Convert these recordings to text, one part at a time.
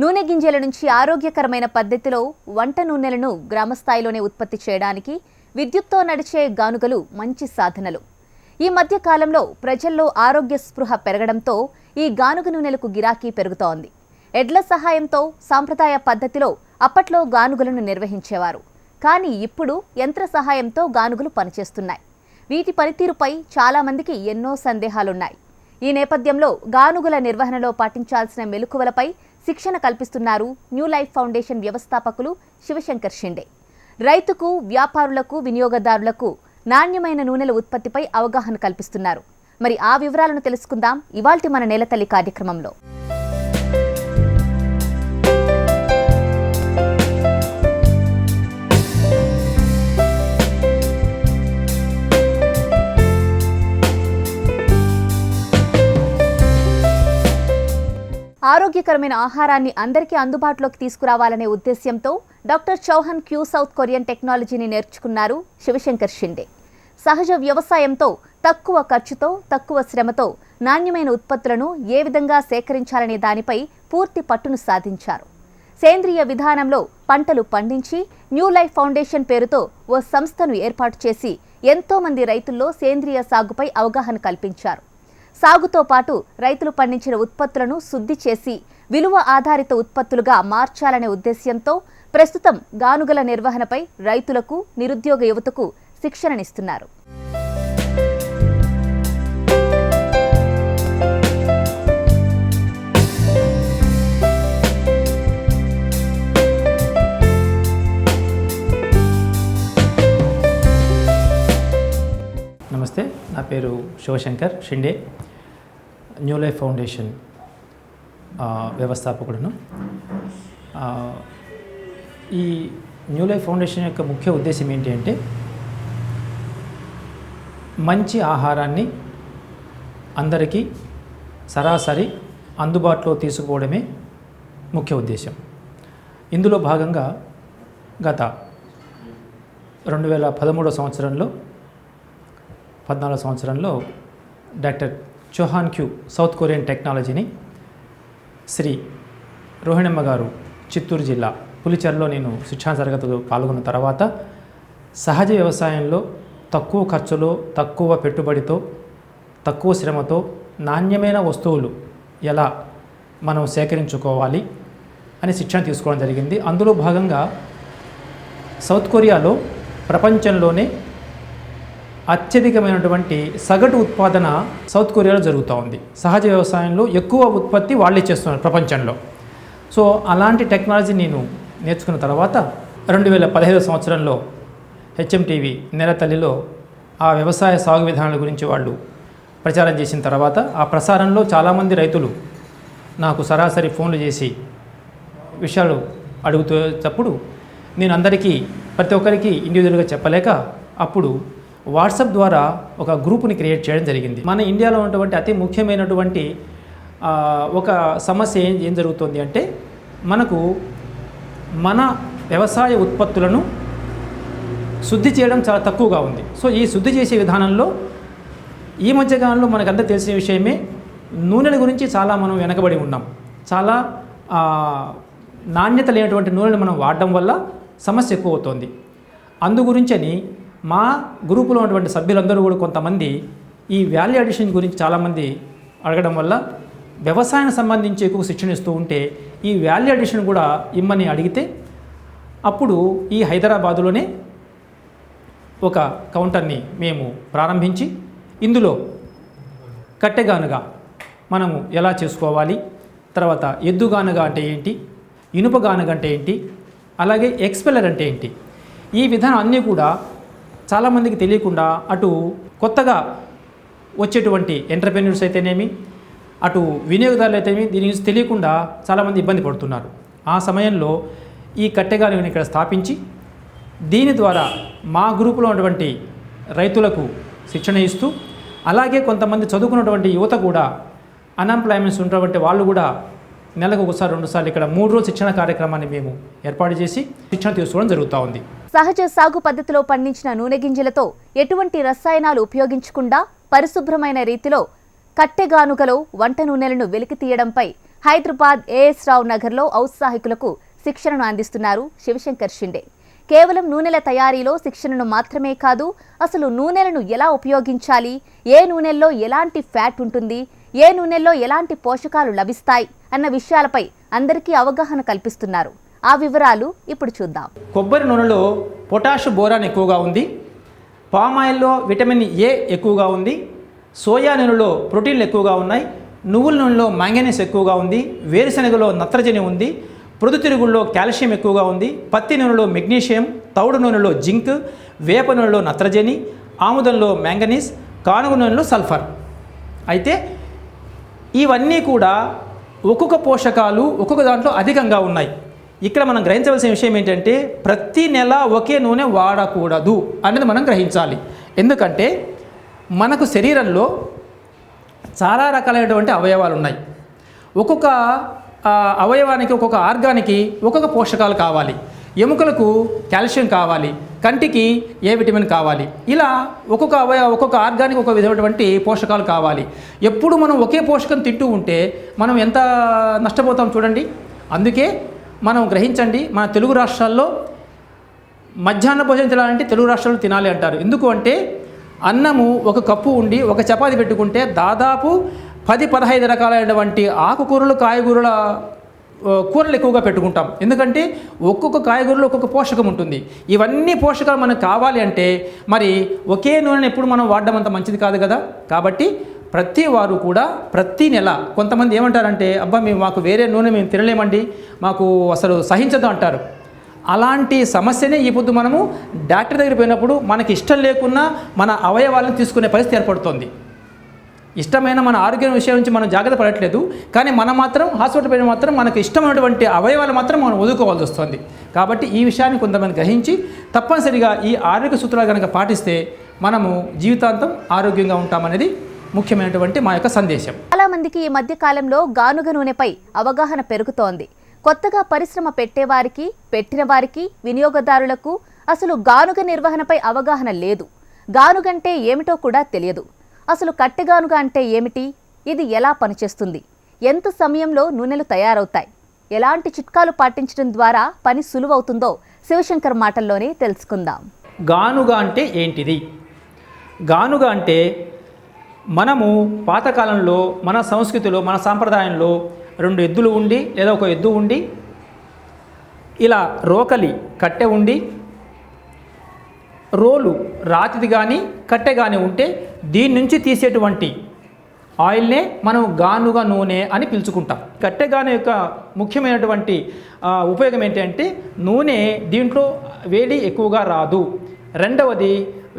నూనె గింజల నుంచి ఆరోగ్యకరమైన పద్ధతిలో వంట నూనెలను గ్రామస్థాయిలోనే ఉత్పత్తి చేయడానికి విద్యుత్తో నడిచే గానుగలు మంచి సాధనలు. ఈ మధ్య కాలంలో ప్రజల్లో ఆరోగ్య స్పృహ పెరగడంతో ఈ గానుగ నూనెలకు గిరాకీ పెరుగుతోంది. ఎడ్ల సహాయంతో సాంప్రదాయ పద్ధతిలో అప్పట్లో గానుగలను నిర్వహించేవారు. కానీ ఇప్పుడు యంత్ర సహాయంతో గానుగలు పనిచేస్తున్నాయి. వీటి పనితీరుపై చాలామందికి ఎన్నో సందేహాలున్నాయి. ఈ నేపథ్యంలో గానుగుల నిర్వహణలో పాటించాల్సిన మెలకువలపై శిక్షణ కల్పిస్తున్నారు న్యూ లైఫ్ ఫౌండేషన్ వ్యవస్థాపకులు శివశంకర్ షిండే. రైతుకు వ్యాపారులకు వినియోగదారులకు నాణ్యమైన నూనెల ఉత్పత్తిపై అవగాహన కల్పిస్తున్నారు. మరి ఆ వివరాలను తెలుసుకుందాం ఇవాల్టి మన నేలతల్లి కార్యక్రమంలో. ఆరోగ్యకరమైన ఆహారాన్ని అందరికీ అందుబాటులోకి తీసుకురావాలనే ఉద్దేశ్యంతో doctor Cho Han Kyu South Korean టెక్నాలజీని నేర్చుకున్నారు శివశంకర్ షిండే. సహజ వ్యవసాయంతో తక్కువ ఖర్చుతో తక్కువ శ్రమతో నాణ్యమైన ఉత్పత్తులను ఏ విధంగా సేకరించాలనే దానిపై పూర్తి పట్టును సాధించారు. సేంద్రియ విధానంలో పంటలు పండించి న్యూ లైఫ్ ఫౌండేషన్ పేరుతో ఓ సంస్థను ఏర్పాటు చేసి ఎంతోమంది రైతుల్లో సేంద్రియ సాగుపై అవగాహన కల్పించారు. సాగుతో పాటు రైతులు పండించిన ఉత్పత్తులను శుద్ధి చేసి విలువ ఆధారిత ఉత్పత్తులుగా మార్చాలనే ఉద్దేశ్యంతో ప్రస్తుతం గానుగల నిర్వహణపై రైతులకు నిరుద్యోగ యువతకు శిక్షణనిస్తున్నారు. నా పేరు Shivshankar Shinde New Life Foundation వ్యవస్థాపకుడును. ఈ న్యూ లైఫ్ ఫౌండేషన్ యొక్క ముఖ్య ఉద్దేశం ఏంటి అంటే మంచి ఆహారాన్ని అందరికీ సరాసరి అందుబాటులో తీసుకుపోవడమే ముఖ్య ఉద్దేశం. ఇందులో భాగంగా గత రెండు వేల పదమూడో సంవత్సరంలో పద్నాలుగు సంవత్సరంలో doctor Cho Han Kyu South Korean టెక్నాలజీని శ్రీ రోహిణమ్మ గారు చిత్తూరు జిల్లా పులిచెరలో నేను శిక్షణ తరగతిలో పాల్గొన్న తర్వాత సహజ వ్యవసాయంలో తక్కువ ఖర్చులో తక్కువ పెట్టుబడితో తక్కువ శ్రమతో నాణ్యమైన వస్తువులు ఎలా మనం సేకరించుకోవాలి అని శిక్షణ తీసుకోవడం జరిగింది. అందులో భాగంగా సౌత్ కొరియాలో ప్రపంచంలోనే అత్యధికమైనటువంటి సగటు ఉత్పాదన సౌత్ కొరియాలో జరుగుతూ ఉంది. సహజ వ్యవసాయంలో ఎక్కువ ఉత్పత్తి వాళ్ళే చేస్తున్నారు ప్రపంచంలో. సో అలాంటి టెక్నాలజీ నేను నేర్చుకున్న తర్వాత రెండు వేల పదిహేడు సంవత్సరంలో హెచ్ఎంటీవీ నెలతల్లిలో ఆ వ్యవసాయ సాగు విధానాల గురించి వాళ్ళు ప్రచారం చేసిన తర్వాత ఆ ప్రసారంలో చాలామంది రైతులు నాకు సరాసరి ఫోన్లు చేసి విషయాలు అడుగుతేటప్పుడు నేను అందరికీ ప్రతి ఒక్కరికి ఇండివిజువల్గా చెప్పలేక అప్పుడు వాట్సాప్ ద్వారా ఒక గ్రూప్ని క్రియేట్ చేయడం జరిగింది. మన ఇండియాలో ఉన్నటువంటి అతి ముఖ్యమైనటువంటి ఒక సమస్య ఏం ఏం జరుగుతుంది అంటే మనకు మన వ్యవసాయ ఉత్పత్తులను శుద్ధి చేయడం చాలా తక్కువగా ఉంది. సో ఈ శుద్ధి చేసే విధానంలో ఈ మధ్యకాలంలో మనకంతా తెలిసిన విషయమే నూనెల గురించి చాలా మనం వెనకబడి ఉన్నాం. చాలా నాణ్యత లేనటువంటి నూనెలు మనం వాడడం వల్ల సమస్య ఎక్కువ అవుతుంది అందు గురించని మా గ్రూపులో ఉన్నటువంటి సభ్యులందరూ కూడా కొంతమంది ఈ వాల్యూ అడిషన్ గురించి చాలామంది అడగడం వల్ల వ్యవసాయానికి సంబంధించి ఎక్కువ శిక్షణ ఇస్తూ ఉంటే ఈ వాల్యూ అడిషన్ కూడా ఇమ్మని అడిగితే అప్పుడు ఈ హైదరాబాదులోనే ఒక కౌంటర్ని మేము ప్రారంభించి ఇందులో కట్టెగానుగా మనము ఎలా చేసుకోవాలి తర్వాత ఎద్దుగానుగా అంటే ఏంటి ఇనుపగానుగా అంటే ఏంటి అలాగే ఎక్స్పెల్లర్ అంటే ఏంటి ఈ విధానం అన్నీ కూడా చాలామందికి తెలియకుండా అటు కొత్తగా వచ్చేటువంటి ఎంటర్ప్రెన్యూర్స్ అయితేనేమి అటు వినియోగదారులు అయితేనేమి దీని గురించి తెలియకుండా చాలామంది ఇబ్బంది పడుతున్నారు. ఆ సమయంలో ఈ కట్టెగానుగని ఇక్కడ స్థాపించి దీని ద్వారా మా గ్రూపులో ఉన్నటువంటి రైతులకు శిక్షణ ఇస్తూ అలాగే కొంతమంది చదువుకున్నటువంటి యువత కూడా అన్ఎంప్లాయ్మెంట్స్ ఉన్నటువంటి వాళ్ళు కూడా నెలకు ఒకసారి రెండుసార్లు ఇక్కడ మూడు రోజులు శిక్షణ కార్యక్రమాన్ని మేము ఏర్పాటు చేసి శిక్షణ తీసుకోవడం జరుగుతూ ఉంది. సహజ సాగు పద్ధతిలో పండించిన నూనె గింజలతో ఎటువంటి రసాయనాలు ఉపయోగించకుండా పరిశుభ్రమైన రీతిలో కట్టెగానుగలో వంట నూనెలను వెలికి తీయడంపై హైదరాబాద్ ఏఎస్ రావు నగర్లో ఔత్సాహికులకు శిక్షణను అందిస్తున్నారు శివశంకర్ షిండే. కేవలం నూనెల తయారీలో శిక్షణను మాత్రమే కాదు అసలు నూనెలను ఎలా ఉపయోగించాలి ఏ నూనెల్లో ఎలాంటి ఫ్యాట్ ఉంటుంది ఏ నూనెల్లో ఎలాంటి పోషకాలు లభిస్తాయి అన్న విషయాలపై అందరికీ అవగాహన కల్పిస్తున్నారు. ఆ వివరాలు ఇప్పుడు చూద్దాం. కొబ్బరి నూనెలో పొటాష్ బోరాన్ ఎక్కువగా ఉంది. పామ్ ఆయిల్లో విటమిన్ ఏ ఎక్కువగా ఉంది. సోయా నూనెలో ప్రోటీన్లు ఎక్కువగా ఉన్నాయి. నువ్వుల నూనెలో మ్యాంగనీస్ ఎక్కువగా ఉంది. వేరుశనగలో నత్రజని ఉంది. ప్రొద్దుతిరుగుల్లో కాల్షియం ఎక్కువగా ఉంది. పత్తి నూనెలో మెగ్నీషియం తౌడు నూనెలో జింక్ వేప నూనెలో నత్రజని ఆముదంలో మ్యాంగనీస్ కానుగ నూనెలో సల్ఫర్. అయితే ఇవన్నీ కూడా ఒక్కొక్క పోషకాలు ఒక్కొక్క దాంట్లో అధికంగా ఉన్నాయి. ఇక్కడ మనం గ్రహించవలసిన విషయం ఏంటంటే ప్రతి నెల ఒకే నూనె వాడకూడదు అనేది మనం గ్రహించాలి. ఎందుకంటే మనకు శరీరంలో చాలా రకాలైనటువంటి అవయవాలు ఉన్నాయి. ఒక్కొక్క అవయవానికి ఒక్కొక్క ఆర్గానికి ఒక్కొక్క పోషకాలు కావాలి. ఎముకలకు కాల్షియం కావాలి. కంటికి ఏ విటమిన్ కావాలి? ఇలా ఒక్కొక్క అవయ ఒక్కొక్క ఆర్గానికి ఒక విధమైనటువంటి పోషకాలు కావాలి. ఎప్పుడు మనం ఒకే పోషకం తింటూ ఉంటే మనం ఎంత నష్టపోతాం చూడండి. అందుకే మనం గ్రహించండి మన తెలుగు రాష్ట్రాల్లో మధ్యాహ్న భోజనం తినాలంటే తెలుగు రాష్ట్రాల్లో తినాలి అంటారు. ఎందుకు అంటే అన్నము ఒక కప్పు ఉండి ఒక చపాతి పెట్టుకుంటే దాదాపు పది పదహైదు రకాలైనటువంటి ఆకుకూరలు కాయగూరల కూరలు ఎక్కువగా పెట్టుకుంటాం. ఎందుకంటే ఒక్కొక్క కాయగూరలో ఒక్కొక్క పోషకం ఉంటుంది. ఇవన్నీ పోషకాలు మనకు కావాలి అంటే మరి ఒకే నూనెను ఎప్పుడు మనం వాడడం అంత మంచిది కాదు కదా? కాబట్టి ప్రతి వారు కూడా ప్రతి నెల కొంతమంది ఏమంటారంటే అబ్బా మేము మాకు వేరే నూనె మేము తినలేమండి మాకు అసలు సహించదు అంటారు. అలాంటి సమస్యనే ఈ పొద్దు మనము డాక్టర్ దగ్గర పోయినప్పుడు మనకి ఇష్టం లేకున్నా మన అవయవాలను తీసుకునే పరిస్థితి ఏర్పడుతుంది. ఇష్టమైన మన ఆరోగ్యం విషయం నుంచి మనం జాగ్రత్త పడట్లేదు కానీ మనం మాత్రం హాస్పిటల్ పోయిన మాత్రం మనకు ఇష్టమైనటువంటి అవయవాలు మాత్రం మనం వదులుకోవాల్సి వస్తుంది. కాబట్టి ఈ విషయాన్ని కొంతమంది గ్రహించి తప్పనిసరిగా ఈ ఆరోగ్య సూత్రాలు కనుక పాటిస్తే మనము జీవితాంతం ఆరోగ్యంగా ఉంటామనేది ముఖ్యమైనటువంటి మా యొక్క సందేశం. చాలా మందికి ఈ మధ్య కాలంలో గానుగ నూనెపై అవగాహన పెరుగుతోంది. కొత్తగా పరిశ్రమ పెట్టేవారికి పెట్టిన వారికి వినియోగదారులకు అసలు గానుగ నిర్వహణపై అవగాహన లేదు. గానుగంటే ఏమిటో కూడా తెలియదు. అసలు కట్టెగానుగ అంటే ఏమిటి? ఇది ఎలా పనిచేస్తుంది? ఎంత సమయంలో నూనెలు తయారవుతాయి? ఎలాంటి చిట్కాలు పాటించడం ద్వారా పని సులువవుతుందో శివశంకర్ మాటల్లోనే తెలుసుకుందాం. గానుగ అంటే ఏంటిది? గానుగ అంటే మనము పాతకాలంలో మన సంస్కృతిలో మన సాంప్రదాయంలో రెండు ఎద్దులు ఉండి లేదా ఒక ఎద్దు ఉండి ఇలా రోకలి కట్టె ఉండి రోలు రాతిది కానీ కట్టె కానీ ఉంటే దీని నుంచి తీసేటువంటి ఆయిల్నే మనం గానుగ నూనె అని పిలుచుకుంటాం. కట్టె గాను యొక్క ముఖ్యమైనటువంటి ఉపయోగం ఏంటంటే నూనె దీంట్లో వేడి ఎక్కువగా రాదు. రెండవది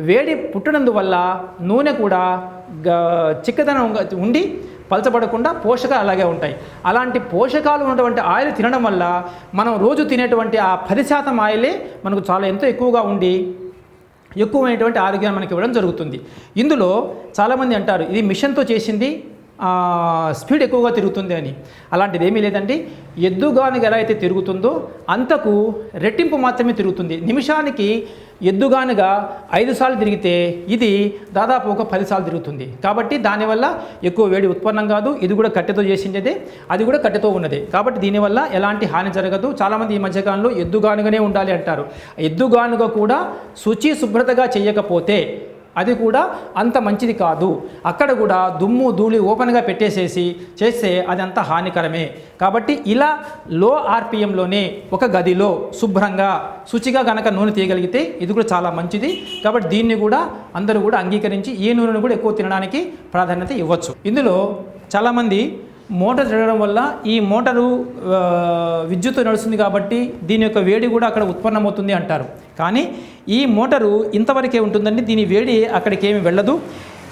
వేడి పుట్టినందువల్ల నూనె కూడా చిక్కదనం ఉండి పలచబడకుండా పోషకాలు అలాగే ఉంటాయి. అలాంటి పోషకాలు ఉన్నటువంటి ఆయిల్ తినడం వల్ల మనం రోజు తినేటువంటి ఆ పది శాతం ఆయిలే మనకు చాలా ఎంతో ఎక్కువగా ఉండి ఎక్కువైనటువంటి ఆరోగ్యాన్ని మనకి ఇవ్వడం జరుగుతుంది. ఇందులో చాలామంది అంటారు ఇది మిషన్తో చేసింది స్పీడ్ ఎక్కువగా తిరుగుతుంది అని. అలాంటిది ఏమీ లేదండి. ఎద్దుగానుగ ఎలా అయితే తిరుగుతుందో అంతకు రెట్టింపు మాత్రమే తిరుగుతుంది. నిమిషానికి ఎద్దుగానుగా ఐదు సార్లు తిరిగితే ఇది దాదాపు ఒక పది సార్లు తిరుగుతుంది. కాబట్టి దానివల్ల ఎక్కువ వేడి ఉత్పన్నం కాదు. ఇది కూడా కట్టెతో చేసిందే అది కూడా కట్టెతో ఉన్నదే. కాబట్టి దీనివల్ల ఎలాంటి హాని జరగదు. చాలామంది ఈ మధ్యకాలంలో ఎద్దుగానుగానే ఉండాలి అంటారు. ఎద్దుగానుగ కూడా శుచి శుభ్రతగా చేయకపోతే అది కూడా అంత మంచిది కాదు. అక్కడ కూడా దుమ్ము ధూళి ఓపెన్గా పెట్టేసేసి చేస్తే అది అంత హానికరమే. కాబట్టి ఇలా లో ఆర్పిఎంలోనే ఒక గదిలో శుభ్రంగా శుచిగా కనుక నూనె తీయగలిగితే ఇది కూడా చాలా మంచిది. కాబట్టి దీన్ని కూడా అందరూ కూడా అంగీకరించి ఏ నూనెను కూడా ఎక్కువ తినడానికి ప్రాధాన్యత ఇవ్వచ్చు. ఇందులో చాలామంది మోటార్ జరగడం వల్ల ఈ మోటారు ఆ, విద్యుత్ నడుస్తుంది కాబట్టి దీని యొక్క వేడి కూడా అక్కడ ఉత్పన్నమవుతుంది అంటారు. కానీ ఈ మోటారు ఇంతవరకే ఉంటుందండి. దీని వేడి అక్కడికి ఏమి వెళ్ళదు.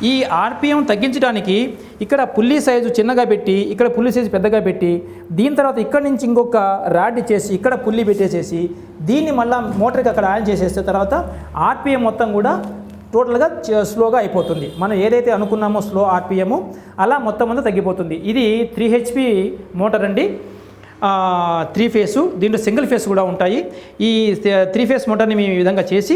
ఈ ఆర్పిఎం తగ్గించడానికి ఇక్కడ పుల్లి సైజు చిన్నగా పెట్టి ఇక్కడ పుల్లి సైజు పెద్దగా పెట్టి దీని తర్వాత ఇక్కడ నుంచి ఇంకొక రాడ్ చేసి ఇక్కడ పుల్లి పెట్టేసేసి దీన్ని మళ్ళీ మోటార్కి అక్కడ ఆన్ చేసేస్తే తర్వాత ఆర్పిఎం మొత్తం కూడా టోటల్గా స్లోగా అయిపోతుంది. మనం ఏదైతే అనుకున్నామో స్లో ఆర్పిఎం అలా మొత్తం అంతా తగ్గిపోతుంది. ఇది త్రీ హెచ్పి మోటార్ అండి. త్రీ ఫేసు దీంట్లో సింగిల్ ఫేస్ కూడా ఉంటాయి. ఈ త్రీ ఫేస్ మోటార్ని మేము ఈ విధంగా చేసి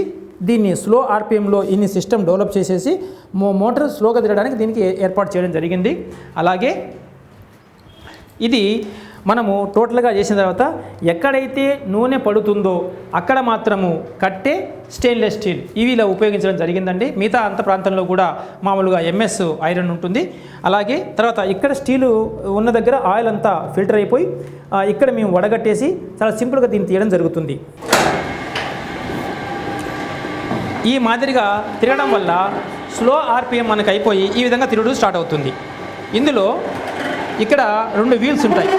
దీన్ని స్లో ఆర్పిఎంలో ఇన్ని సిస్టమ్ డెవలప్ చేసేసి మో మోటార్ స్లోగా తిరగడానికి దీనికి ఏర్పాటు చేయడం జరిగింది. అలాగే ఇది మనము టోటల్గా చేసిన తర్వాత ఎక్కడైతే నూనె పడుతుందో అక్కడ మాత్రము కట్టే స్టెయిన్లెస్ స్టీల్. ఇవి ఇలా ఉపయోగించడం జరిగిందండి. మిగతా అంత ప్రాంతంలో కూడా మామూలుగా ఎంఎస్ ఐరన్ ఉంటుంది. అలాగే తర్వాత ఇక్కడ స్టీలు ఉన్న దగ్గర ఆయిల్ అంతా ఫిల్టర్ అయిపోయి ఇక్కడ మేము వడగట్టేసి చాలా సింపుల్గా దీన్ని తీయడం జరుగుతుంది. ఈ మాదిరిగా తిరగడం వల్ల స్లో ఆర్పిఎం మనకు అయిపోయి ఈ విధంగా తిరుగుడు స్టార్ట్ అవుతుంది. ఇందులో ఇక్కడ రెండు వీల్స్ ఉంటాయి.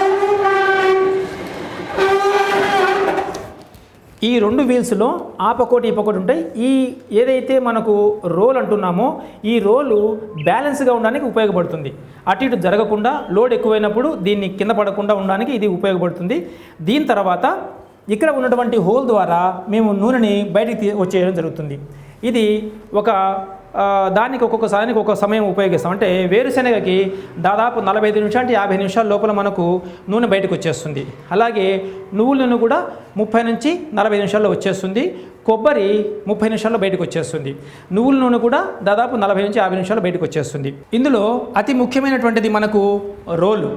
ఈ రెండు వీల్స్లో ఆ పక్కోటి ఈ పక్కోటి ఉంటాయి. ఈ ఏదైతే మనకు రోల్ అంటున్నామో ఈ రోలు బ్యాలెన్స్గా ఉండడానికి ఉపయోగపడుతుంది. అటు ఇటు జరగకుండా లోడ్ ఎక్కువైనప్పుడు దీన్ని కింద పడకుండా ఉండడానికి ఇది ఉపయోగపడుతుంది. దీని తర్వాత ఇక్కడ ఉన్నటువంటి హోల్ ద్వారా మేము నూనెని బయటికి తీ వచ్చేయడం జరుగుతుంది. ఇది ఒక దానికి ఒక్కొక్కసారికి ఒక్కొక్క సమయం ఉపయోగిస్తాం. అంటే వేరుశనగకి దాదాపు నలభై ఐదు నిమిషాలు అంటే యాభై నిమిషాల లోపల మనకు నూనె బయటకు వచ్చేస్తుంది. అలాగే నువ్వుల నూనె కూడా ముప్పై నుంచి నలభై నిమిషాల్లో వచ్చేస్తుంది. కొబ్బరి ముప్పై నిమిషాల్లో బయటకు వచ్చేస్తుంది. నువ్వుల నూనె కూడా దాదాపు నలభై నుంచి యాభై నిమిషాల్లో బయటకు వచ్చేస్తుంది. ఇందులో అతి ముఖ్యమైనటువంటిది మనకు రోలు.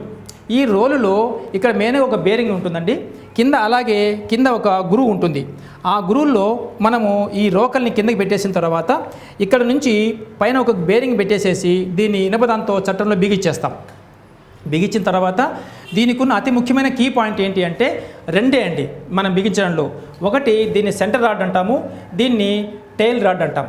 ఈ రోలులో ఇక్కడ మెయిన్గా ఒక బేరింగ్ ఉంటుందండి. కింద అలాగే కింద ఒక గురువు ఉంటుంది. ఆ గురువుల్లో మనము ఈ రోకల్ని కిందకి పెట్టేసిన తర్వాత ఇక్కడ నుంచి పైన ఒక బేరింగ్ పెట్టేసేసి దీన్ని ఇనపదాంతో చట్టంలో బిగిచ్చేస్తాం బిగించిన తర్వాత దీనికి ఉన్న అతి ముఖ్యమైన కీ పాయింట్ ఏంటి అంటే రెండే అండి మనం బిగించడంలో. ఒకటి దీన్ని సెంటర్ రాడ్ అంటాము దీన్ని టైల్ రాడ్ అంటాం.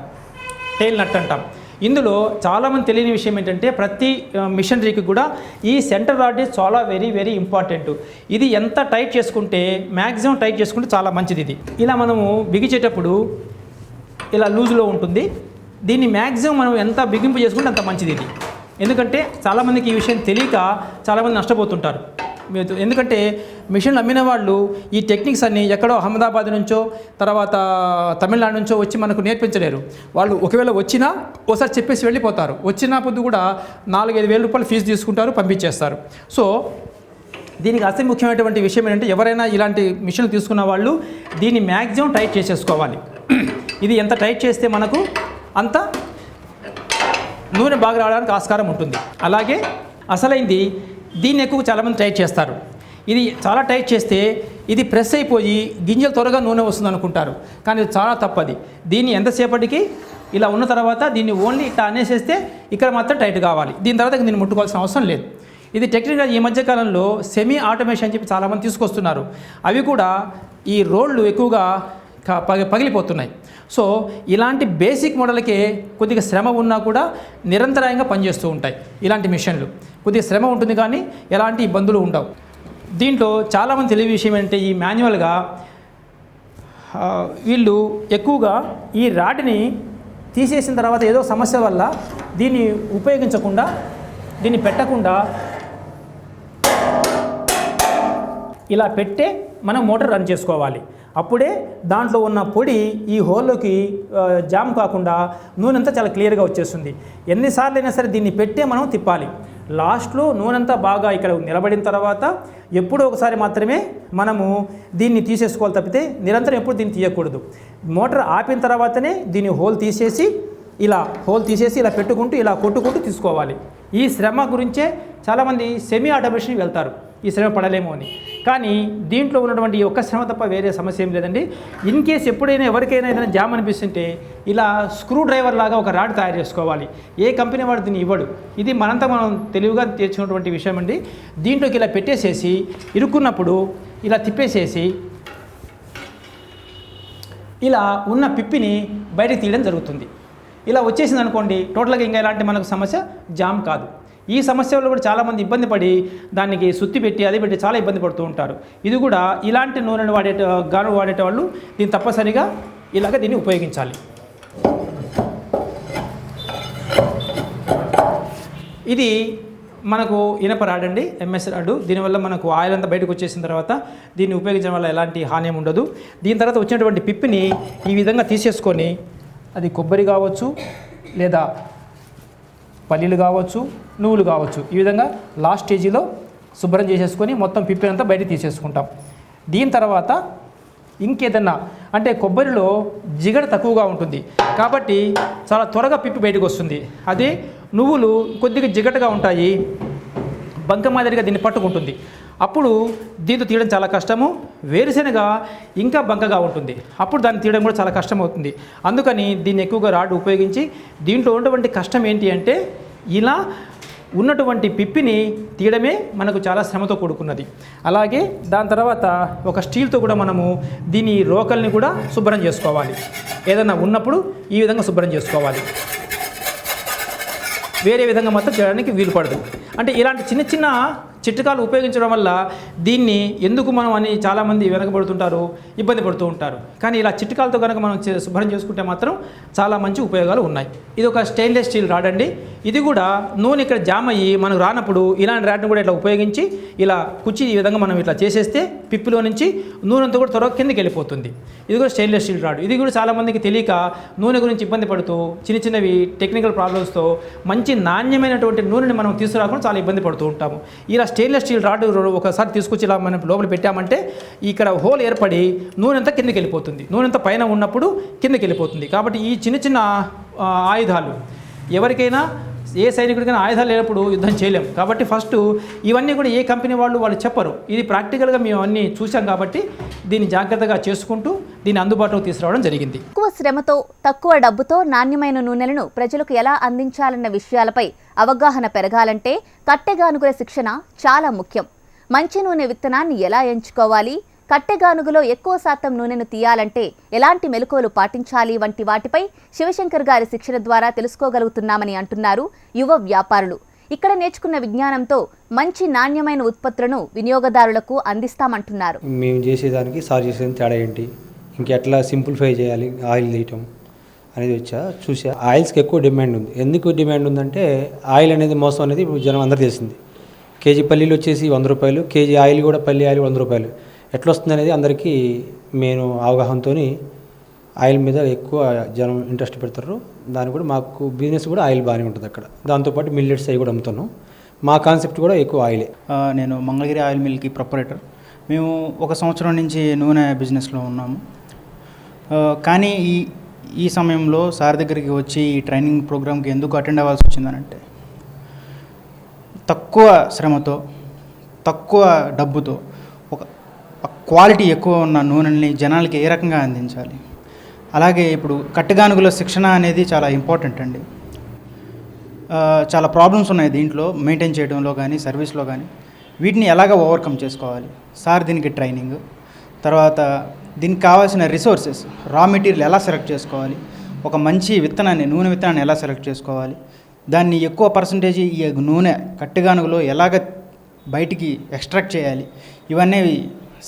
టైల్ నట్ అంటాం. ఇందులో చాలామంది తెలియని విషయం ఏంటంటే ప్రతి మిషనరీకి కూడా ఈ సెంటర్ రాడ్ ఈజ్ చాలా వెరీ వెరీ ఇంపార్టెంట్. ఇది ఎంత టైట్ చేసుకుంటే మ్యాక్సిమం టైట్ చేసుకుంటే చాలా మంచిది ఇది. ఇలా మనము బిగించేటప్పుడు ఇలా లూజ్లో ఉంటుంది. దీన్ని మ్యాక్సిమం మనం ఎంత బిగింపు చేసుకుంటే అంత మంచిది ఇది. ఎందుకంటే చాలామందికి ఈ విషయం తెలియక చాలామంది నష్టపోతుంటారు. ఎందుకంటే మిషన్లు అమ్మిన వాళ్ళు ఈ టెక్నిక్స్ అన్ని ఎక్కడో అహ్మదాబాద్ నుంచో తర్వాత తమిళనాడు నుంచో వచ్చి మనకు నేర్పించలేరు. వాళ్ళు ఒకవేళ వచ్చినా ఒకసారి చెప్పేసి వెళ్ళిపోతారు. వచ్చిన పొద్దు కూడా నాలుగైదు వేల రూపాయలు ఫీజు తీసుకుంటారు పంపించేస్తారు. సో దీనికి అతి ముఖ్యమైనటువంటి విషయం ఏంటంటే ఎవరైనా ఇలాంటి మిషన్లు తీసుకున్న వాళ్ళు దీన్ని మ్యాక్సిమం టైట్ చేసేసుకోవాలి. ఇది ఎంత టైట్ చేస్తే మనకు అంత నూనె బాగా రావడానికి ఆస్కారం ఉంటుంది. అలాగే అసలైంది దీన్ని ఎక్కువ చాలామంది టైట్ చేస్తారు. ఇది చాలా టైట్ చేస్తే ఇది ప్రెస్ అయిపోయి గింజలు త్వరగా నూనె వస్తుంది అనుకుంటారు. కానీ ఇది చాలా తప్పది. దీన్ని ఎంతసేపటికి ఇలా ఉన్న తర్వాత దీన్ని ఓన్లీ ఇట్లా అనేసేస్తే ఇక్కడ మాత్రం టైట్ కావాలి. దీని తర్వాత దీన్ని ముట్టుకోవాల్సిన అవసరం లేదు. ఇది టెక్నికల్ ఈ మధ్యకాలంలో సెమీ ఆటోమేషన్ అని చెప్పి చాలామంది తీసుకొస్తున్నారు. అవి కూడా ఈ రోడ్లు ఎక్కువగా పగిలిపోతున్నాయి. సో ఇలాంటి బేసిక్ మోడల్కే కొద్దిగా శ్రమ ఉన్నా కూడా నిరంతరాయంగా పనిచేస్తూ ఉంటాయి ఇలాంటి మిషన్లు. కొద్దిగా శ్రమ ఉంటుంది కానీ ఎలాంటి ఇబ్బందులు ఉండవు. దీంట్లో చాలామంది తెలియ విషయం ఏంటంటే ఈ మాన్యువల్గా వీళ్ళు ఎక్కువగా ఈ రాడ్ని తీసేసిన తర్వాత ఏదో సమస్య వల్ల దీన్ని ఉపయోగించకుండా దీన్ని పెట్టకుండా ఇలా పెట్టే మనం మోటార్ రన్ చేసుకోవాలి. అప్పుడే దాంట్లో ఉన్న పొడి ఈ హోల్లోకి జామ్ కాకుండా నూనె అంతా చాలా క్లియర్గా వచ్చేస్తుంది. ఎన్నిసార్లు అయినా సరే దీన్ని పెట్టే మనం తిప్పాలి. లాస్ట్లో నూనెంతా బాగా ఇక్కడ నిలబడిన తర్వాత ఎప్పుడో ఒకసారి మాత్రమే మనము దీన్ని తీసేసుకోవాలి తప్పితే నిరంతరం ఎప్పుడు దీన్ని తీయకూడదు. మోటార్ ఆపిన తర్వాతనే దీన్ని హోల్ తీసేసి ఇలా హోల్ తీసేసి ఇలా పెట్టుకుంటూ ఇలా కొట్టుకుంటూ తీసుకోవాలి. ఈ శ్రమ గురించే చాలామంది సెమీ ఆటోమేషన్ వెళ్తారు. ఈ శ్రమ పడలేము అని. కానీ దీంట్లో ఉన్నటువంటి ఒక్క శ్రమ తప్ప వేరే సమస్య ఏం లేదండి. ఇన్ కేస్ ఎప్పుడైనా ఎవరికైనా ఏదైనా జామ్ అనిపిస్తుంటే ఇలా స్క్రూ డ్రైవర్ లాగా ఒక రాడ్ తయారు చేసుకోవాలి. ఏ కంపెనీ వాడు దీన్ని ఇవ్వడు. ఇది మనంతా మనం తెలివిగా తెచ్చుకున్నటువంటి విషయం అండి. దీంట్లోకి ఇలా పెట్టేసేసి ఇరుక్కున్నప్పుడు ఇలా తిప్పేసేసి ఇలా ఉన్న పిప్పిని బయటకు తీయడం జరుగుతుంది. ఇలా వచ్చేసింది అనుకోండి టోటల్గా ఇంకా ఎలాంటి మనకు సమస్య? జామ్ కాదు. ఈ సమస్య వల్ల కూడా చాలామంది ఇబ్బంది పడి దానికి సుత్తి పెట్టి అది పెట్టి చాలా ఇబ్బంది పడుతూ ఉంటారు. ఇది కూడా ఇలాంటి నూనెను వాడే గాను వాడేటవాళ్ళు దీన్ని తప్పనిసరిగా ఇలాగ దీన్ని ఉపయోగించాలి. ఇది మనకు ఇనప రాడండి ఎంఎస్ రాడు. దీనివల్ల మనకు ఆయిల్ అంతా బయటకు వచ్చేసిన తర్వాత దీన్ని ఉపయోగించడం వల్ల ఎలాంటి హాని ఉండదు. దీని తర్వాత వచ్చినటువంటి పిప్పిని ఈ విధంగా తీసేసుకొని అది కొబ్బరి కావచ్చు లేదా పల్లీలు కావచ్చు నువ్వులు కావచ్చు. ఈ విధంగా లాస్ట్ స్టేజీలో శుభ్రం చేసేసుకొని మొత్తం పిప్పినంతా బయట తీసేసుకుంటాం. దీని తర్వాత ఇంకేదన్నా అంటే కొబ్బరిలో జిగట తక్కువగా ఉంటుంది. కాబట్టి చాలా త్వరగా పిప్పి బయటకు వస్తుంది. అదే నువ్వులు కొద్దిగా జిగటగా ఉంటాయి. బంక మాదిరిగా దీన్ని పట్టుకుంటుంది. అప్పుడు దీంతో తీయడం చాలా కష్టము. వేరుశెనగ ఇంకా బంకగా ఉంటుంది. అప్పుడు దాన్ని తీయడం కూడా చాలా కష్టం అవుతుంది అందుకని దీన్ని ఎక్కువగా రాడ్ ఉపయోగించి దీంట్లో ఉన్నటువంటి కష్టం ఏంటి అంటే ఇలా ఉన్నటువంటి పిప్పిని తీయడమే మనకు చాలా శ్రమతో కూడుకున్నది. అలాగే దాని తర్వాత ఒక స్టీల్తో కూడా మనము దీని రోకల్ని కూడా శుభ్రం చేసుకోవాలి. ఏదైనా ఉన్నప్పుడు ఈ విధంగా శుభ్రం చేసుకోవాలి. వేరే విధంగా మాత్రం చేయడానికి వీలు పడదు. అంటే ఇలాంటి చిన్న చిన్న చిట్కాలు ఉపయోగించడం వల్ల దీన్ని ఎందుకు మనం అని చాలామంది వెనకబడుతుంటారు ఇబ్బంది పడుతూ ఉంటారు. కానీ ఇలా చిట్కాలతో కనుక మనం శుభ్రం చేసుకుంటే మాత్రం చాలా మంచి ఉపయోగాలు ఉన్నాయి. ఇది ఒక స్టెయిన్లెస్ స్టీల్ రాడండి ఇది కూడా నూనె ఇక్కడ జామ్ అయ్యి మనకు రానప్పుడు ఇలాంటి రాడ్ని కూడా ఇట్లా ఉపయోగించి ఇలా కుచ్చి ఈ విధంగా మనం ఇట్లా చేసేస్తే పిప్పిలో నుంచి నూనె అంతా కూడా త్వరగా కిందకి వెళ్ళిపోతుంది. ఇది కూడా స్టెయిన్లెస్ స్టీల్ రాడ్ ఇది కూడా చాలామందికి తెలియక నూనె గురించి ఇబ్బంది పడుతూ చిన్న చిన్నవి టెక్నికల్ ప్రాబ్లమ్స్తో మంచి నాణ్యమైనటువంటి నూనెని మనం తీసుకురాకుండా చాలా ఇబ్బంది పడుతూ ఉంటాము. ఇలా స్టెయిన్లెస్ స్టీల్ రాడ్ ఒకసారి తీసుకొచ్చి ఇలా మనం లోపల పెట్టామంటే ఇక్కడ హోల్ ఏర్పడి నూనె అంతా కిందకి వెళ్ళిపోతుంది. నూనె అంతా పైన ఉన్నప్పుడు కిందకి వెళ్ళిపోతుంది. కాబట్టి ఈ చిన్న చిన్న ఆయుధాలు ఎవరికైనా ఏ సైనికుడికైనా ఆయుధాలు లేనప్పుడు యుద్ధం చేయలేము కాబట్టి ఫస్ట్ ఇవన్నీ కూడా ఏ కంపెనీ వాళ్ళు వాళ్ళు చెప్పరు. ఇది ప్రాక్టికల్గా మేము అన్నీ చూసాం కాబట్టి దీన్ని జాగ్రత్తగా చేసుకుంటూ దీన్ని అందుబాటులో తీసుకురావడం జరిగింది. తక్కువ శ్రమతో తక్కువ డబ్బుతో నాణ్యమైన నూనెలను ప్రజలకు ఎలా అందించాలన్న విషయాలపై అవగాహన పెరగాలంటే కట్టెగానుగుల శిక్షణ చాలా ముఖ్యం. మంచి నూనె విత్తనాన్ని ఎలా ఎంచుకోవాలి? కట్టెగానుగులో ఎక్కువ శాతం నూనెను తీయాలంటే ఎలాంటి మెలకువలు పాటించాలి వంటి వాటిపై శివశంకర్ గారి శిక్షణ ద్వారా తెలుసుకోగలుగుతున్నామని అంటున్నారు యువ వ్యాపారులు. ఇక్కడ నేర్చుకున్న విజ్ఞానంతో మంచి నాణ్యమైన ఉత్పత్తులను వినియోగదారులకు అందిస్తామంటున్నారు. మేము చేసేదానికి సార్ చేసేదానికి తేడా ఏంటి? ఇంకెట్లా సింప్లిఫై చేయాలి? ఆయిల్ తీయటం అనేది వచ్చా? చూసా? ఆయిల్స్కి ఎక్కువ డిమాండ్ ఉంది. ఎందుకు డిమాండ్ ఉందంటే ఆయిల్ అనేది మోసం అనేది జనం అందరూ తెలిసింది కేజీ పల్లీలు వచ్చేసి వంద రూపాయలు కేజీ ఆయిల్ కూడా పల్లి ఆయిల్ వంద రూపాయలు. ఎట్లా వస్తుంది అనేది అందరికీ నేను అవగాహనతో ఆయిల్ మీద ఎక్కువ జనం ఇంట్రెస్ట్ పెడతారు. దాని కూడా మాకు బిజినెస్ కూడా ఆయిల్ బాగానే ఉంటుంది అక్కడ. దాంతోపాటు మిల్లెట్స్ అవి కూడా అమ్ముతున్నాం మా కాన్సెప్ట్ కూడా ఎక్కువ ఆయిలే. నేను మంగళగిరి ఆయిల్ మిల్కి ప్రొపరేటర్. మేము ఒక సంవత్సరం నుంచి నూనె బిజినెస్లో ఉన్నాము. కానీ ఈ ఈ సమయంలో సార్ దగ్గరికి వచ్చి ఈ ట్రైనింగ్ ప్రోగ్రామ్కి ఎందుకు అటెండ్ అవ్వాల్సి వచ్చిందనంటే తక్కువ శ్రమతో తక్కువ డబ్బుతో క్వాలిటీ ఎక్కువ ఉన్న నూనెల్ని జనాలకి ఏ రకంగా అందించాలి? అలాగే ఇప్పుడు కట్టెగానుగుల శిక్షణ అనేది చాలా ఇంపార్టెంట్ అండి. చాలా ప్రాబ్లమ్స్ ఉన్నాయి దీంట్లో మెయింటైన్ చేయడంలో కానీ సర్వీస్లో కానీ వీటిని ఎలాగ ఓవర్కమ్ చేసుకోవాలి? సార్ దీనికి ట్రైనింగ్. తర్వాత దీనికి కావాల్సిన రిసోర్సెస్ రా మెటీరియల్ ఎలా సెలెక్ట్ చేసుకోవాలి? ఒక మంచి విత్తనాన్ని నూనె విత్తనాన్ని ఎలా సెలెక్ట్ చేసుకోవాలి? దాన్ని ఎక్కువ పర్సంటేజ్ ఈ నూనె కట్టుగానుగులో ఎలాగ బయటికి ఎక్స్ట్రాక్ట్ చేయాలి? ఇవన్నీ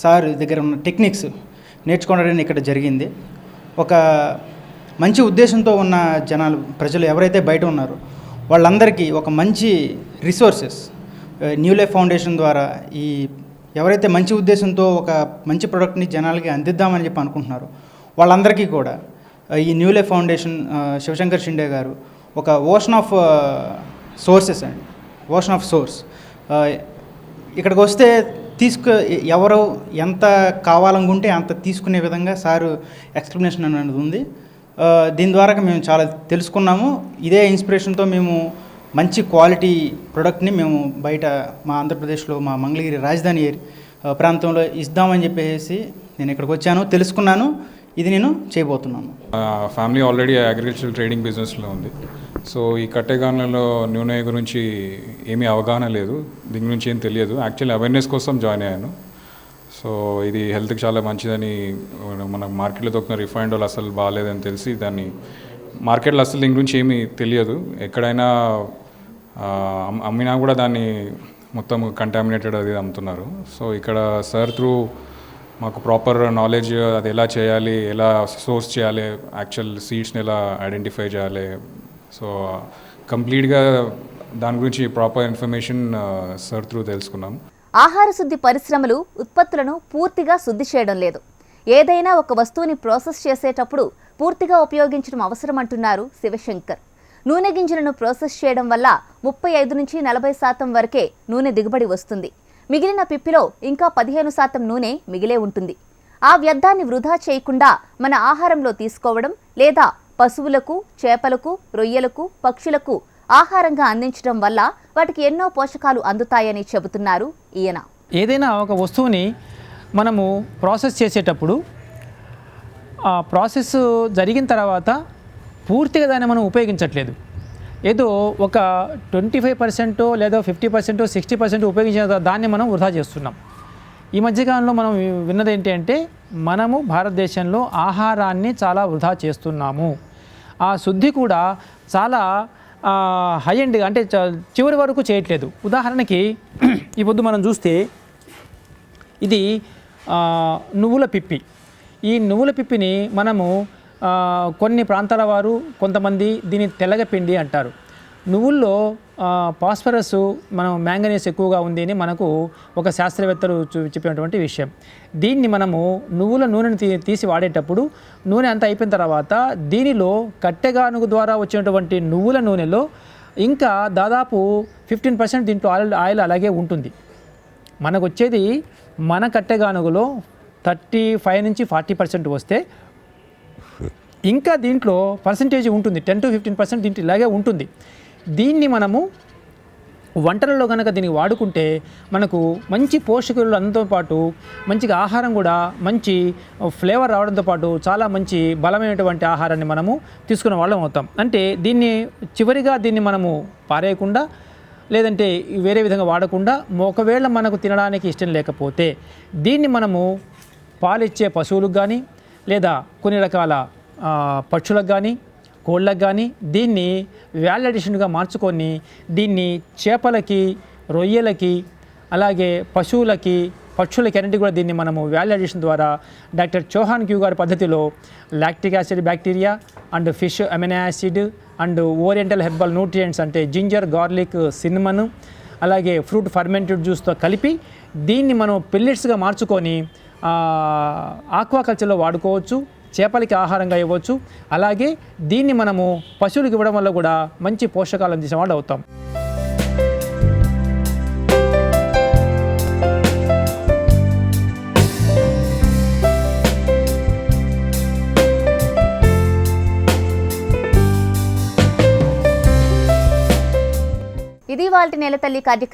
సార్ దగ్గర ఉన్న టెక్నిక్స్ నేర్చుకోవడం ఇక్కడ జరిగింది. ఒక మంచి ఉద్దేశంతో ఉన్న జనాలు ప్రజలు ఎవరైతే బయట ఉన్నారో వాళ్ళందరికీ ఒక మంచి రిసోర్సెస్ న్యూ లైఫ్ ఫౌండేషన్ ద్వారా ఈ ఎవరైతే మంచి ఉద్దేశంతో ఒక మంచి ప్రోడక్ట్ని జనాలకి అందిద్దామని చెప్పి అనుకుంటున్నారో వాళ్ళందరికీ కూడా ఈ New Life Foundation Shivshankar Shinde garu ఒక ఓషన్ ఆఫ్ సోర్సెస్ అండి. Ocean of source. ఇక్కడికి వస్తే తీసుకు ఎవరు ఎంత కావాలనుకుంటే అంత తీసుకునే విధంగా సారు ఎక్స్ప్లెనేషన్ అనేది ఉంది. దీని ద్వారా మేము చాలా తెలుసుకున్నాము. ఇదే ఇన్స్పిరేషన్తో మేము మంచి క్వాలిటీ ప్రొడక్ట్ని మేము బయట మా ఆంధ్రప్రదేశ్లో మా మంగళగిరి రాజధాని ప్రాంతంలో ఇద్దామని చెప్పేసి నేను ఇక్కడికి వచ్చాను తెలుసుకున్నాను. ఇది నేను చేయబోతున్నాను. ఫ్యామిలీ ఆల్రెడీ అగ్రికల్చర్ ట్రేడింగ్ బిజినెస్లో ఉంది. సో ఈ కట్టెగాన్లలో నూనె గురించి ఏమీ అవగాహన లేదు. దీని గురించి ఏం తెలియదు. యాక్చువల్లీ అవేర్నెస్ కోసం జాయిన్ అయ్యాను. సో ఇది హెల్త్కి చాలా మంచిదని మన మార్కెట్లో దొరికిన రిఫైండ్ వాళ్ళు అసలు బాగాలేదని తెలిసి దాన్ని మార్కెట్లో అసలు దీని గురించి ఏమీ తెలియదు. ఎక్కడైనా అమ్మినా కూడా దాన్ని మొత్తం కంటామినేటెడ్ అది అమ్ముతున్నారు. సో ఇక్కడ సార్ త్రూ మాకు ప్రాపర్ నాలెడ్జ్ అది ఎలా చేయాలి ఎలా సోర్స్ చేయాలి యాక్చువల్ సీడ్స్ని ఎలా ఐడెంటిఫై చేయాలి. సో కంప్లీట్గా దాని గురించి ప్రాపర్ ఇన్ఫర్మేషన్ సర్ త్రూ తెలుసుకున్నాం. ఆహార శుద్ధి పరిశ్రమలు ఉత్పత్తులను పూర్తిగా శుద్ధి చేయడం లేదు. ఏదైనా ఒక వస్తువుని ప్రాసెస్ చేసేటప్పుడు పూర్తిగా ఉపయోగించడం అవసరం అంటున్నారు శివశంకర్. నూనె గింజలను ప్రాసెస్ చేయడం వల్ల ముప్పై ఐదు నుంచి నలభై శాతం వరకే నూనె దిగుబడి వస్తుంది. మిగిలిన పిప్పిలో ఇంకా పదిహేను శాతం నూనె మిగిలే ఉంటుంది. ఆ వ్యర్థాన్ని వృధా చేయకుండా మన ఆహారంలో తీసుకోవడం లేదా పశువులకు చేపలకు రొయ్యలకు పక్షులకు ఆహారంగా అందించడం వల్ల వాటికి ఎన్నో పోషకాలు అందుతాయని చెబుతున్నారు ఈయన. ఏదైనా ఒక వస్తువుని మనము ప్రాసెస్ చేసేటప్పుడు ఆ ప్రాసెస్ జరిగిన తర్వాత పూర్తిగా దాన్ని మనం ఉపయోగించట్లేదు. ఏదో ఒక ట్వంటీ ఫైవ్ పర్సెంటో లేదా ఫిఫ్టీ పర్సెంట్ సిక్స్టీ పర్సెంట్ ఉపయోగించిన దాన్ని మనం వృధా చేస్తున్నాం. ఈ మధ్యకాలంలో మనం విన్నది ఏంటి అంటే మనము భారతదేశంలో ఆహారాన్ని చాలా వృధా చేస్తున్నాము. ఆ శుద్ధి కూడా చాలా హై ఎండ్ అంటే చివరి వరకు చేయట్లేదు. ఉదాహరణకి ఈ పొద్దు మనం చూస్తే ఇది నువ్వుల పిప్పి. ఈ నువ్వుల పిప్పిని మనము కొన్ని ప్రాంతాల వారు కొంతమంది దీన్ని తెల్లగపిండి అంటారు. నువ్వుల్లో పాస్ఫరస్ మనం మ్యాంగనీస్ ఎక్కువగా ఉంది అని మనకు ఒక శాస్త్రవేత్తలు చూ- చెప్పినటువంటి విషయం. దీన్ని మనము నువ్వుల నూనెను తీ తీసి వాడేటప్పుడు నూనె అంతా అయిపోయిన తర్వాత దీనిలో కట్టెగానుగు ద్వారా వచ్చినటువంటి నువ్వుల నూనెలో ఇంకా దాదాపు ఫిఫ్టీన్ పర్సెంట్ దీంట్లో ఆయిల్ ఆయిల్ అలాగే ఉంటుంది. మనకు వచ్చేది మన కట్టెగానుగలో థర్టీ ఫైవ్ నుంచి ఫార్టీ పర్సెంట్ వస్తే ఇంకా దీంట్లో పర్సంటేజ్ ఉంటుంది. టెన్ టు ఫిఫ్టీన్ పర్సెంట్ దీంట్లో ఇలాగే ఉంటుంది. దీన్ని మనము వంటలలో కనుక దీన్ని వాడుకుంటే మనకు మంచి పోషకాలు అందతో పాటు మంచిగా ఆహారం కూడా మంచి ఫ్లేవర్ రావడంతో పాటు చాలా మంచి బలమైనటువంటి ఆహారాన్ని మనము తీసుకునే వాళ్ళం అవుతాం. అంటే దీన్ని చివరిగా దీన్ని మనము పారేయకుండా లేదంటే వేరే విధంగా వాడకుండా ఒకవేళ మనకు తినడానికి ఇష్టం లేకపోతే దీన్ని మనము పాలిచ్చే పశువులకు కానీ లేదా కొన్ని రకాల పక్షులకు కానీ కోళ్ళకు కానీ దీన్ని వ్యాల్ మార్చుకొని దీన్ని చేపలకి రొయ్యలకి అలాగే పశువులకి పక్షులకి అన్నింటి కూడా దీన్ని మనము వ్యాల్ ద్వారా డాక్టర్ చౌహాన్ క్యూ గారి పద్ధతిలో lactic acid bacteria and fish amino acid and oriental herbal nutrients అంటే జింజర్ గార్లిక్ సినిమన్ అలాగే ఫ్రూట్ ఫర్మెంటెడ్ జ్యూస్తో కలిపి దీన్ని మనం పిల్లెట్స్గా మార్చుకొని ఆక్వాకల్చర్లో వాడుకోవచ్చు. చేపలకి ఆహారంగా ఇవ్వచ్చు. అలాగే దీన్ని మనము పశువులకు ఇవ్వడం వల్ల కూడా మంచి పోషకాలు అందించిన వాళ్ళు అవుతాం. ఇది వాళ్ళ నెల తల్లి కార్యక్రమం.